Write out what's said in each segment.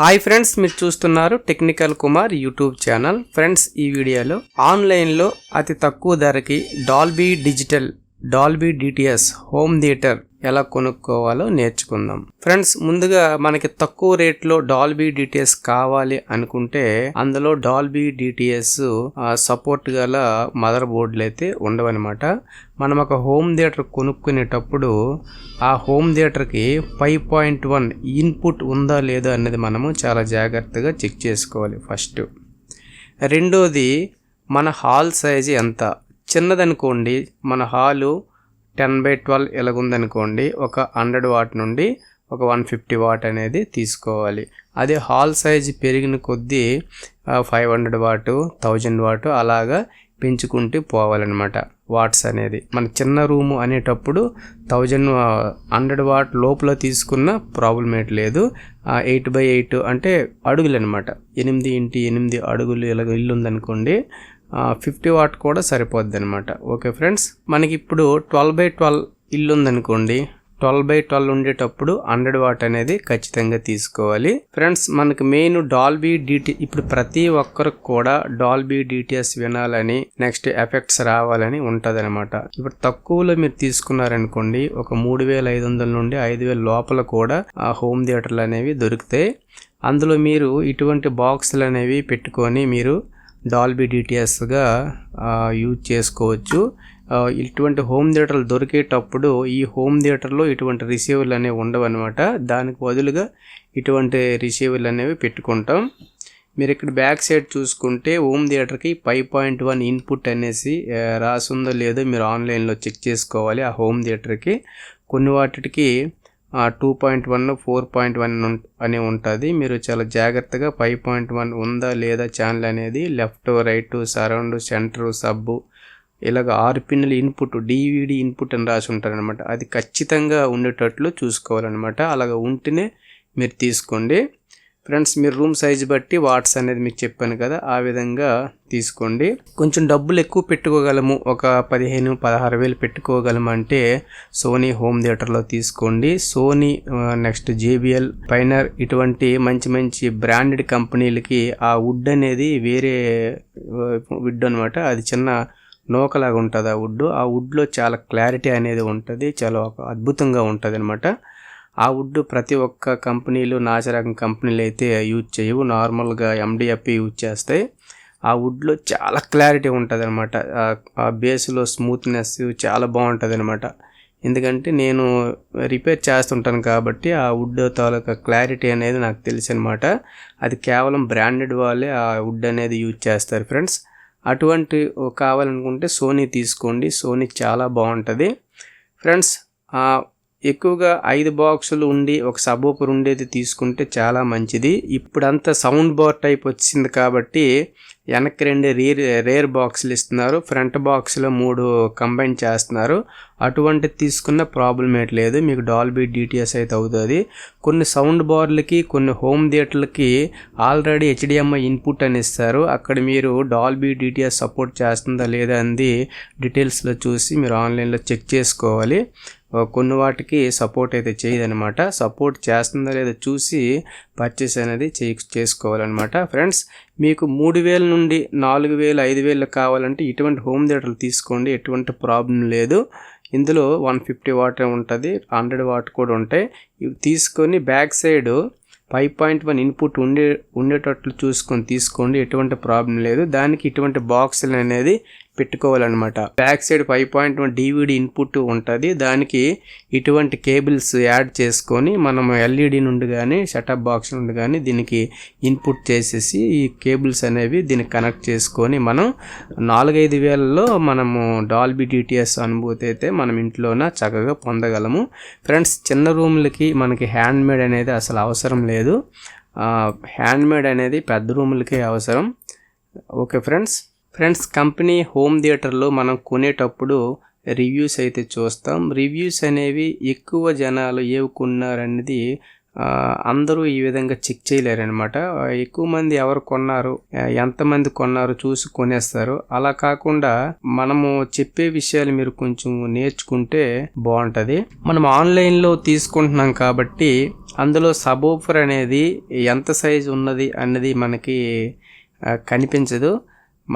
Hi friends మీరు చూస్తున్నారు technical Kumar YouTube channel. Friends ఈ వీడియోలో ఆన్లైన్లో అతి తక్కువ ధరకి Dolby digital Dolby DTS home theatre ఎలా కొనుక్కోవాలో నేర్చుకుందాం. ఫ్రెండ్స్ ముందుగా మనకి తక్కువ రేట్లో డాల్బీ డిటిఎస్ కావాలి అనుకుంటే అందులో డాల్బీ డిటిఎస్ సపోర్ట్ గల మదర్ బోర్డులు అయితే ఉండవన్నమాట. మనం ఒక హోమ్ థియేటర్ కొనుక్కునేటప్పుడు ఆ హోమ్ థియేటర్కి ఫైవ్ పాయింట్ వన్ ఇన్పుట్ ఉందా లేదా అన్నది మనము చాలా జాగ్రత్తగా చెక్ చేసుకోవాలి ఫస్ట్ రెండోది మన హాల్ సైజ్ ఎంత? చిన్నదనుకోండి మన హాలు టెన్ బై ట్వెల్వ్ ఎలాగుందనుకోండి ఒక హండ్రెడ్ వాట్ నుండి ఒక వన్ ఫిఫ్టీ వాట్ అనేది తీసుకోవాలి. అదే హాల్ సైజ్ పెరిగిన కొద్దీ five hundred watt thousand watt అలాగా పెంచుకుంటూ పోవాలన్నమాట వాట్స్ అనేది. మన చిన్న రూము అనేటప్పుడు థౌజండ్ హండ్రెడ్ వాట్ లోపల తీసుకున్న ప్రాబ్లం ఏంటి లేదు. ఎయిట్ బై ఎయిట్ అంటే అడుగులు అనమాట ఎనిమిది ఇంటి ఎనిమిది అడుగులు ఇలా ఇల్లు ఉందనుకోండి ఫిఫ్టీ వాట్ కూడా సరిపోద్ది అనమాట ఓకే ఫ్రెండ్స్ మనకి ఇప్పుడు ట్వెల్వ్ బై ట్వెల్వ్ ఇల్లు ఉందనుకోండి ట్వెల్వ్ బై ట్వెల్వ్ ఉండేటప్పుడు హండ్రెడ్ వాట్ అనేది ఖచ్చితంగా తీసుకోవాలి. ఫ్రెండ్స్ మనకు మెయిన్ డాల్బీ డిటి ఇప్పుడు ప్రతి ఒక్కరికి కూడా డాల్బీ డిటిఎస్ వినాలని నెక్స్ట్ ఎఫెక్ట్స్ రావాలని ఉంటుంది అనమాట ఇప్పుడు తక్కువలో మీరు తీసుకున్నారనుకోండి ఒక మూడు వేల ఐదు వందల నుండి ఐదు వేల లోపల కూడా ఆ హోమ్ థియేటర్లు అనేవి దొరుకుతాయి. అందులో మీరు ఇటువంటి బాక్సులు అనేవి పెట్టుకొని మీరు డాల్బీ డిటిఎస్గా యూజ్ చేసుకోవచ్చు. ఇటువంటి హోమ్ థియేటర్లు దొరికేటప్పుడు ఈ హోమ్ థియేటర్లో ఇటువంటి రిసీవర్లు అనేవి ఉండవు అనమాట దానికి బదులుగా ఇటువంటి రిసీవర్లు అనేవి పెట్టుకుంటాం. మీరు ఇక్కడ బ్యాక్ సైడ్ చూసుకుంటే హోమ్ థియేటర్కి ఫైవ్ పాయింట్ వన్ ఇన్పుట్ అనేసి రాసుందో లేదో మీరు ఆన్లైన్లో చెక్ చేసుకోవాలి ఆ హోమ్ థియేటర్కి కొన్ని వాటికి two point one four point one అని ఉంటుంది. మీరు చాలా జాగ్రత్తగా ఫైవ్ పాయింట్ వన్ ఉందా లేదా ఛానల్ అనేది లెఫ్ట్ రైట్ సరౌండ్ సెంటర్ సబ్బు ఇలాగ ఆరు పిన్నుల ఇన్పుట్ డివిడి ఇన్పుట్ అని రాసి ఉంటారనమాట అది ఖచ్చితంగా ఉండేటట్లు చూసుకోవాలన్నమాట. అలాగ ఉంటేనే మీరు తీసుకోండి. ఫ్రెండ్స్ మీరు రూమ్ సైజ్ బట్టి వాట్స్ అనేది మీకు చెప్పాను కదా ఆ విధంగా తీసుకోండి. కొంచెం డబ్బులు ఎక్కువ పెట్టుకోగలము ఒక పదిహేను పదహారు వేలు పెట్టుకోగలము అంటే సోనీ హోమ్ థియేటర్లో తీసుకోండి. సోనీ నెక్స్ట్ జేబిఎల్ పైనర్ ఇటువంటి మంచి మంచి బ్రాండెడ్ కంపెనీలకి ఆ వుడ్ అనేది వేరే వుడ్ అనమాట అది చిన్న నోకలాగా ఉంటుంది ఆ వుడ్ ఆ వుడ్లో చాలా క్లారిటీ అనేది ఉంటుంది చాలా అద్భుతంగా ఉంటుంది అనమాట ఆ వుడ్ ప్రతి ఒక్క కంపెనీలు నాచరకం కంపెనీలు అయితే యూజ్ చేయవు. నార్మల్గా ఎండిఎఫ్ యూజ్ చేస్తాయి ఆ వుడ్లో చాలా క్లారిటీ ఉంటుంది అనమాట ఆ బేస్లో స్మూత్నెస్ చాలా బాగుంటుంది అనమాట ఎందుకంటే నేను రిపేర్ చేస్తుంటాను కాబట్టి ఆ వుడ్ తాలూకా క్లారిటీ అనేది నాకు తెలుసు అనమాట అది కేవలం బ్రాండెడ్ వాళ్ళే ఆ వుడ్ అనేది యూజ్ చేస్తారు ఫ్రెండ్స్. అటువంటి కావాలనుకుంటే సోనీ తీసుకోండి. సోనీ చాలా బాగుంటుంది ఫ్రెండ్స్ ఎక్కువగా ఐదు బాక్సులు ఉండి ఒక సబూపర్ ఉండేది తీసుకుంటే చాలా మంచిది. ఇప్పుడంతా సౌండ్ బార్ టైప్ వచ్చింది కాబట్టి వెనక్కి రెండు రీర్ రేర్ బాక్సులు ఇస్తున్నారు. ఫ్రంట్ బాక్స్లో మూడు కంబైన్ చేస్తున్నారు. అటువంటి తీసుకున్న ప్రాబ్లం ఏట్ లేదు. మీకు డాల్బీ డిటిఎస్ అయితే అవుతుంది. కొన్ని సౌండ్ బార్లకి కొన్ని హోమ్ థియేటర్లకి ఆల్రెడీ హెచ్డిఎంఐ ఇన్పుట్ అని ఇస్తారు. అక్కడ మీరు డాల్బీ డిటిఎస్ సపోర్ట్ చేస్తుందా లేదా అనేది డీటెయిల్స్లో చూసి మీరు ఆన్లైన్లో చెక్ చేసుకోవాలి. కొన్ని వాటికి సపోర్ట్ అయితే చేయదనమాట సపోర్ట్ చేస్తుందో లేదో చూసి పర్చేస్ అనేది చేసుకోవాలన్నమాట. ఫ్రెండ్స్ మీకు మూడు వేల నుండి నాలుగు వేలు ఐదు వేలు కావాలంటే ఇటువంటి హోమ్ థియేటర్లు తీసుకోండి. ఎటువంటి ప్రాబ్లం లేదు. ఇందులో వన్ ఫిఫ్టీ వాట్ ఉంటుంది. హండ్రెడ్ వాట్ కూడా ఉంటాయి. ఇవి తీసుకొని back side five point one input ఉండే ఉండేటట్లు చూసుకొని తీసుకోండి. ఎటువంటి ప్రాబ్లం లేదు. దానికి ఇటువంటి బాక్సులు అనేది పెట్టుకోవాలన్నమాట. Back side five point one DVD input ఉంటుంది. దానికి ఇటువంటి కేబుల్స్ యాడ్ చేసుకొని మనం ఎల్ఈడి నుండి కానీ సెటప్ బాక్స్ నుండి కానీ దీనికి ఇన్పుట్ చేసేసి ఈ కేబుల్స్ అనేవి దీనికి కనెక్ట్ చేసుకొని మనం నాలుగైదు వేలలో మనము డాల్బీ డిటిఎస్ అనుభూతి అయితే మనం ఇంట్లోన చక్కగా పొందగలము. ఫ్రెండ్స్ చిన్న రూమ్లకి మనకి హ్యాండ్ మేడ్ అనేది అసలు అవసరం లేదు. హ్యాండ్ మేడ్ అనేది పెద్ద రూములకే అవసరం. Okay friends? Friends company home థియేటర్లో మనం కొనేటప్పుడు రివ్యూస్ అయితే చూస్తాం. రివ్యూస్ అనేవి ఎక్కువ జనాలు ఏవి కొన్నారనేది అందరూ ఈ విధంగా చెక్ చేయలేరనమాట ఎక్కువ మంది ఎవరు కొన్నారు ఎంతమంది కొన్నారు చూసి కొనేస్తారు. అలా కాకుండా మనము చెప్పే విషయాలు మీరు కొంచెం నేర్చుకుంటే బాగుంటుంది మనం ఆన్లైన్లో తీసుకుంటున్నాం కాబట్టి అందులో సబూఫర్ అనేది ఎంత సైజు ఉన్నది అన్నది మనకి కనిపించదు.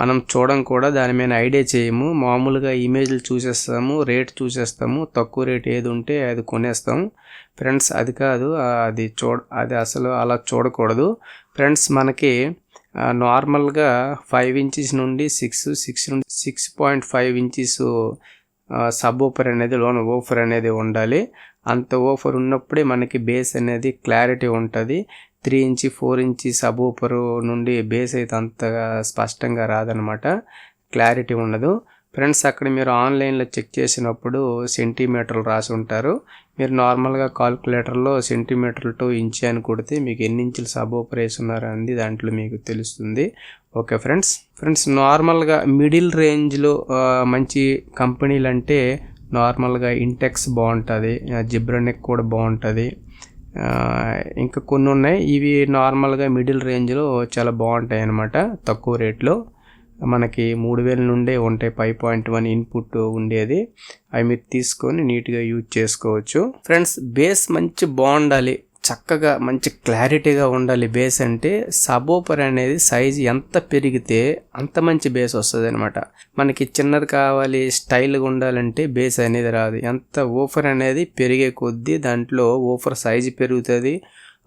మనం చూడం కూడా దాని మీద ఐడియా చేయము. మామూలుగా ఇమేజ్లు చూసేస్తాము రేట్ చూసేస్తాము. తక్కువ రేట్ ఏది ఉంటే అది కొనేస్తాం. ఫ్రెండ్స్ అది కాదు అది చూడ అది అసలు అలా చూడకూడదు. ఫ్రెండ్స్ మనకి నార్మల్గా ఫైవ్ ఇంచెస్ నుండి సిక్స్ సిక్స్ నుండి six point five inches sub woofer అనేది లోన్ ఓఫర్ అనేది ఉండాలి. అంత ఓఫర్ ఉన్నప్పుడే మనకి బేస్ అనేది క్లారిటీ ఉంటుంది. Three inch four inch sub నుండి బేస్ అయితే అంతగా స్పష్టంగా రాదనమాట క్లారిటీ ఉండదు. ఫ్రెండ్స్ అక్కడ మీరు ఆన్లైన్లో చెక్ చేసినప్పుడు సెంటీమీటర్లు రాసి ఉంటారు. మీరు నార్మల్గా కాల్కులేటర్లో సెంటీమీటర్ టు ఇంచి అని కొడితే మీకు ఎన్ని ఇంచులు సబ్ ఓఫర్ వేస్తున్నారు అనేది దాంట్లో మీకు తెలుస్తుంది. Okay friends. ఫ్రెండ్స్ నార్మల్గా మిడిల్ రేంజ్లో మంచి కంపెనీలు అంటే నార్మల్గా ఇంటెక్స్ బాగుంటుంది. జిబ్రనెక్ కూడా బాగుంటుంది. ఇంకా కొన్ని ఉన్నాయి. ఇవి నార్మల్గా మిడిల్ రేంజ్లో చాలా బాగుంటాయి అన్నమాట తక్కువ రేట్లో. మనకి మూడు వేల నుండే ఉంటాయి ఫైవ్ పాయింట్ వన్ ఇన్పుట్ ఉండేది. అవి మీరు తీసుకొని నీట్గా యూజ్ చేసుకోవచ్చు. ఫ్రెండ్స్ బేస్ మంచి బాగుండాలి. చక్కగా మంచి క్లారిటీగా ఉండాలి బేస్ అంటే సబోపర్ అనేది సైజ్ ఎంత పెరిగితే అంత మంచి బేస్ వస్తుంది అనమాట మనకి చిన్నది కావాలి స్టైల్గా ఉండాలంటే బేస్ అనేది రాదు. ఎంత ఓఫర్ అనేది పెరిగే కొద్దీ దాంట్లో ఓఫర్ సైజు పెరుగుతుంది.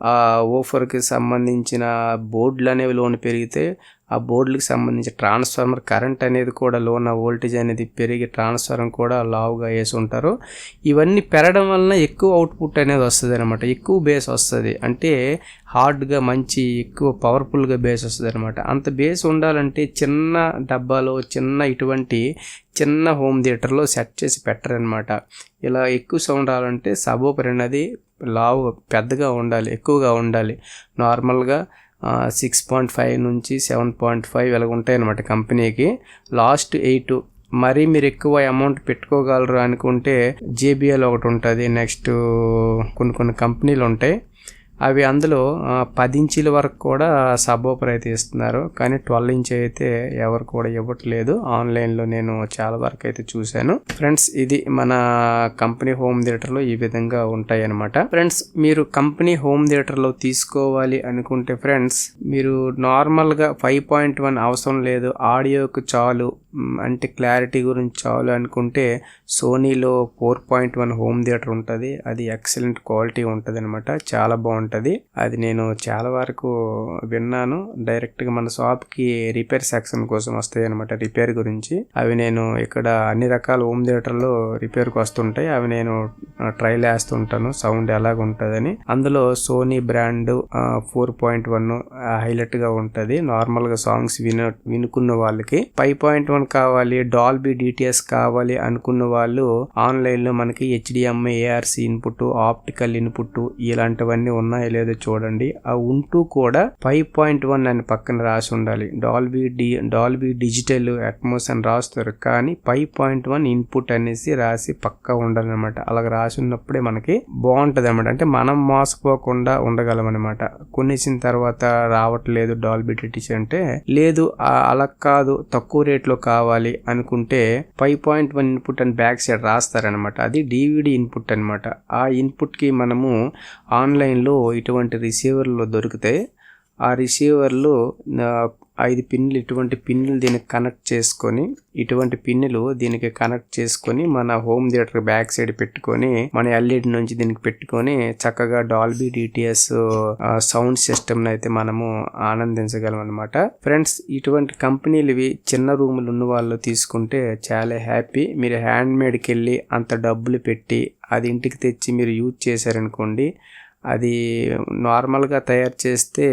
ఆ ఓఫర్కి సంబంధించిన బోర్డులు అనేవి లోన్ పెరిగితే ఆ బోర్డులకు సంబంధించి ట్రాన్స్ఫార్మర్ కరెంట్ అనేది కూడా లోన వోల్టేజ్ అనేది పెరిగి ట్రాన్స్ఫార్మర్ కూడా లావుగా వేసి ఉంటారు. ఇవన్నీ పెరగడం వలన ఎక్కువ అవుట్పుట్ అనేది వస్తుంది అనమాట ఎక్కువ బేస్ వస్తుంది. అంటే హార్డ్గా మంచి ఎక్కువ పవర్ఫుల్గా బేస్ వస్తుంది అనమాట అంత బేస్ ఉండాలంటే చిన్న డబ్బాలో చిన్న ఇటువంటి చిన్న హోమ్ థియేటర్లో సెట్ చేసి పెట్టరనమాట ఇలా ఎక్కువ సౌండ్ రావాలంటే సబోపర్ అనేది లావు పెద్దగా ఉండాలి ఎక్కువగా ఉండాలి. నార్మల్గా సిక్స్ పాయింట్ ఫైవ్ నుంచి సెవెన్ పాయింట్ ఫైవ్ ఇలాగ ఉంటాయి అనమాట కంపెనీకి. లాస్ట్ ఎయిట్ మరీ మీరు ఎక్కువ అమౌంట్ పెట్టుకోగలరు అనుకుంటే జేబిఎల్ ఒకటి ఉంటుంది. నెక్స్ట్ కొన్ని కొన్ని కంపెనీలు ఉంటాయి. అవి అందులో పది ఇంచీల వరకు కూడా సబ్ ఓపర్ అయితే ఇస్తున్నారు. కానీ ట్వెల్వ్ ఇంచ్ అయితే ఎవరు కూడా ఇవ్వట్లేదు. ఆన్లైన్లో నేను చాలా వరకు అయితే చూశాను. ఫ్రెండ్స్ ఇది మన కంపెనీ హోమ్ థియేటర్లో ఈ విధంగా ఉంటాయి అనమాట ఫ్రెండ్స్ మీరు కంపెనీ హోమ్ థియేటర్లో తీసుకోవాలి అనుకుంటే ఫ్రెండ్స్ మీరు నార్మల్గా ఫైవ్ పాయింట్ వన్ అవసరం లేదు. ఆడియోకు చాలు. అంటే క్లారిటీ గురించి చాలు అనుకుంటే సోనీలో four point one home theatre ఉంటుంది. అది ఎక్సలెంట్ క్వాలిటీ ఉంటుంది అనమాట చాలా బాగుంటుంది. అది నేను చాలా వరకు విన్నాను. డైరెక్ట్గా మన షాప్కి రిపేర్ సెక్షన్ కోసం వస్తాయి అనమాట రిపేర్ గురించి. అవి నేను ఇక్కడ అన్ని రకాల హోమ్ థియేటర్లో రిపేర్కి వస్తుంటాయి. అవి నేను ట్రైల్ వేస్తుంటాను సౌండ్ ఎలాగ ఉంటుందని. అందులో Sony brand four point one హైలైట్గా ఉంటుంది. నార్మల్గా నార్మల్గా సాంగ్స్ విన వినుకున్న వాళ్ళకి. ఫైవ్ పాయింట్ వన్ కావాలి డాల్బీ డిటిఎస్ కావాలి అనుకున్న వాళ్ళు ఆన్లైన్లో మనకి HDMI ARC input optical input ఇలాంటివన్నీ ఉన్నాయి. లేదో చూడండి. ఆ ఉంటూ కూడా ఫైవ్ పాయింట్ వన్ అని పక్కన రాసి ఉండాలి. Dolby D Dolby digital Atmos అని రాస్తారు. కానీ ఫైవ్ పాయింట్ వన్ ఇన్పుట్ అనేసి రాసి పక్కా ఉండాలన్నమాట. అలాగ రాసి ఉన్నప్పుడే మనకి బాగుంటది అనమాట అంటే మనం మోసపోకుండా ఉండగలం అనమాట కొనేసిన తర్వాత రావట్లేదు డాల్బీ డిటిస్ అంటే. లేదు అలా కాదు తక్కువ రేట్లో కావాలి అనుకుంటే ఫైవ్ పాయింట్ వన్ ఇన్పుట్ అని బ్యాక్ సైడ్ రాస్తారనమాట అది డివిడి ఇన్పుట్ అనమాట ఆ ఇన్పుట్కి మనము ఆన్లైన్లో ఇటువంటి రిసీవర్లు దొరుకుతాయి ఆ రిసీవర్లు ఐదు పిన్లు ఇటువంటి పిన్నులు దీనికి కనెక్ట్ చేసుకొని ఇటువంటి పిన్నులు దీనికి కనెక్ట్ చేసుకొని మన హోమ్ థియేటర్ బ్యాక్ సైడ్ పెట్టుకొని మన ఎల్ఈడి నుంచి దీనికి పెట్టుకొని చక్కగా డాల్బీ డిటిఎస్ సౌండ్ సిస్టమ్ అయితే మనము ఆనందించగలం అనమాట ఫ్రెండ్స్ ఇటువంటి కంపెనీలువి చిన్న రూములు ఉన్న వాళ్ళు తీసుకుంటే చాలా హ్యాపీ. మీరు హ్యాండ్ మేడ్కి వెళ్ళి అంత డబ్బులు పెట్టి అది ఇంటికి తెచ్చి మీరు యూజ్ చేశారనుకోండి అది నార్మల్గా తయారు చేస్తే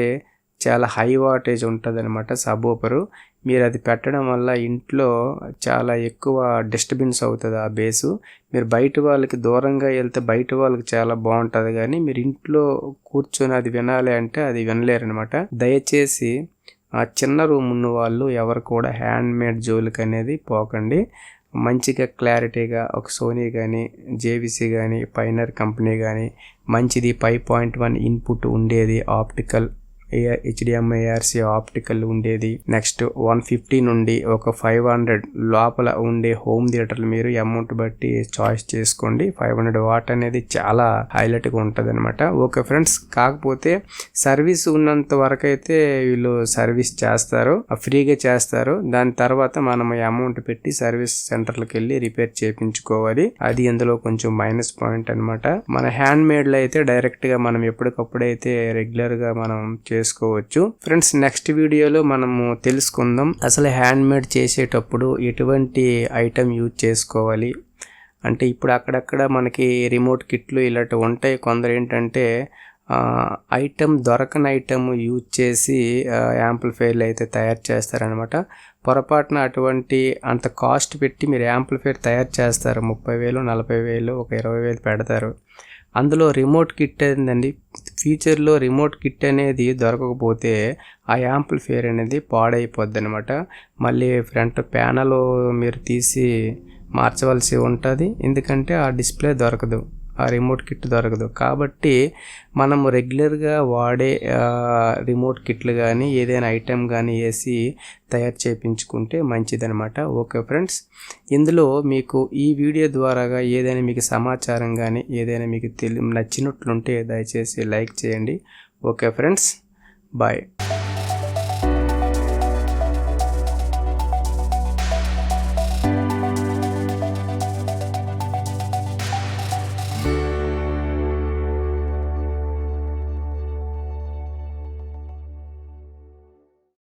చాలా హై వాటేజ్ ఉంటుంది అనమాట సబోపరు. మీరు అది పెట్టడం వల్ల ఇంట్లో చాలా ఎక్కువ డిస్టర్బెన్స్ అవుతుంది ఆ బేసు. మీరు బయట వాళ్ళకి దూరంగా వెళ్తే బయట వాళ్ళకి చాలా బాగుంటుంది కానీ మీరు ఇంట్లో కూర్చొని అది వినాలి అంటే అది వినలేరు అనమాట దయచేసి ఆ చిన్న రూమ్ ఉన్న వాళ్ళు ఎవరు కూడా హ్యాండ్ మేడ్ జోలికి అనేది పోకండి. మంచిగా క్లారిటీగా ఒక సోనీ కానీ జేవిసి కానీ పైనర్ కంపెనీ కానీ మంచిది. ఫైవ్ పాయింట్ వన్ ఇన్పుట్ ఉండేది ఆప్టికల్ హెచ్డిఎంఐఆర్సి ఆప్టికల్ ఉండేది. నెక్స్ట్ వన్ ఫిఫ్టీ నుండి ఒక ఫైవ్ హండ్రెడ్ లోపల ఉండే హోమ్ థియేటర్లు మీరు అమౌంట్ బట్టి చాయిస్ చేసుకోండి. ఫైవ్ హండ్రెడ్ వాట్ అనేది చాలా హైలైట్గా ఉంటది అనమాట ఓకే ఫ్రెండ్స్ కాకపోతే సర్వీస్ ఉన్నంత వరకు అయితే వీళ్ళు సర్వీస్ చేస్తారు. ఫ్రీగా చేస్తారు. దాని తర్వాత మనం అమౌంట్ పెట్టి సర్వీస్ సెంటర్లకు వెళ్ళి రిపేర్ చేయించుకోవాలి. అది ఇందులో కొంచెం మైనస్ పాయింట్ అన్నమాట. మన హ్యాండ్ మేడ్లో అయితే డైరెక్ట్గా మనం ఎప్పటికప్పుడు అయితే రెగ్యులర్గా మనం చేసుకోవచ్చు. ఫ్రెండ్స్ నెక్స్ట్ వీడియోలో మనము తెలుసుకుందాం. అసలు హ్యాండ్ మేడ్ చేసేటప్పుడు ఎటువంటి ఐటమ్ యూజ్ చేసుకోవాలి? అంటే ఇప్పుడు అక్కడక్కడ మనకి రిమోట్ కిట్లు ఇలాంటివి ఉంటాయి. కొందరు ఏంటంటే ఐటమ్ దొరకని ఐటమ్ యూజ్ చేసి యాంప్లిఫైర్లు అయితే తయారు చేస్తారనమాట పొరపాటున అటువంటి అంత కాస్ట్ పెట్టి మీరు యాంప్లిఫైర్ తయారు చేస్తారు. ముప్పై వేలు నలభై వేలు ఒక ఇరవై వేలు పెడతారు. అందులో రిమోట్ కిట్ ఏందండి? ఫ్యూచర్లో రిమోట్ కిట్ అనేది దొరకకపోతే ఆ యాంప్లిఫైర్ అనేది పాడైపోద్ది అనమాట మళ్ళీ ఫ్రంట్ ప్యానల్ మీరు తీసి మార్చవలసి ఉంటుంది. ఎందుకంటే ఆ డిస్ప్లే దొరకదు. ఆ రిమోట్ కిట్ దొరకదు. కాబట్టి మనం రెగ్యులర్గా వాడే రిమోట్ కిట్లు కానీ ఏదైనా ఐటెం కానీ వేసి తయారు చేయించుకుంటే మంచిదనమాట ఓకే ఫ్రెండ్స్ ఇందులో మీకు ఈ వీడియో ద్వారాగా ఏదైనా మీకు సమాచారం కానీ ఏదైనా మీకు తెలి నచ్చినట్లుంటే దయచేసి లైక్ చేయండి. Okay friends bye